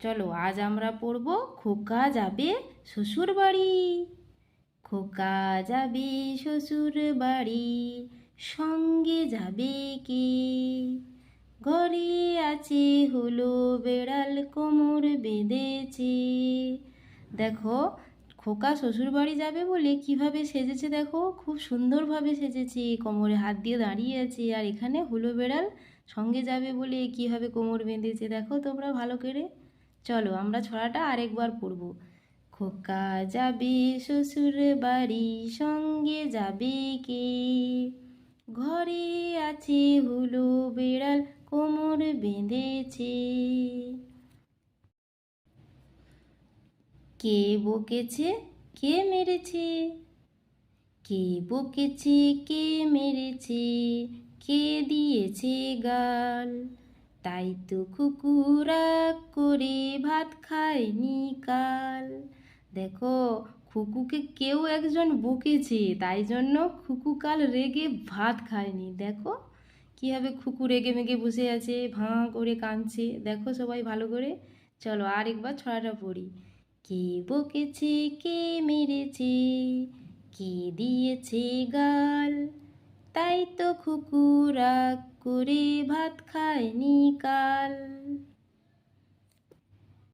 চলো আজ আমরা পড়ব খোকা যাবে শ্বশুর বাড়ি খোকা যাবে শ্বশুর বাড়ি সঙ্গে যাবে কে? ঘরে আছে হলো বেড়াল কোমর বেঁধেছে। দেখো, খোকা শ্বশুর বাড়ি যাবে বলে কীভাবে সেজেছে দেখো? খুব সুন্দরভাবে সেজেছে, কোমরে হাত দিয়ে দাঁড়িয়ে আছে আর এখানে হুলো বেড়াল সঙ্গে যাবে বলে কীভাবে কোমর বেঁধেছে দেখো তোমরা ভালো করে। চলো আমরা ছড়াটা আরেকবার পড়ব। খোকা যাবে, শ্বশুর বাড়ি সঙ্গে যাবে কে? ঘরে আছে হুলো বেড়াল, কোমর বেঁধেছে। কে বকেছে, কে মেরেছে? কে বকেছে, কে মেরেছে? কে দিয়েছে গাল? তাই তো কুকুরা করে, ভাত খায়নি কাল। দেখো, খুকুকে কেউ একজন বকেছে, তাই জন্য খুকু কাল রেগে ভাত খায়নি। দেখো, কীভাবে খুকু রেগে মেগে বসে আছে, ভাঁ করে কাঁদছে। দেখো সবাই ভালো করে। চলো আরেকবার ছড়াটা পড়ি। কে বকেছে, কে মেরেছে, কে দিয়েছে গাল? তাই তো খুকু রাগ করে ভাত খায়নি কাল।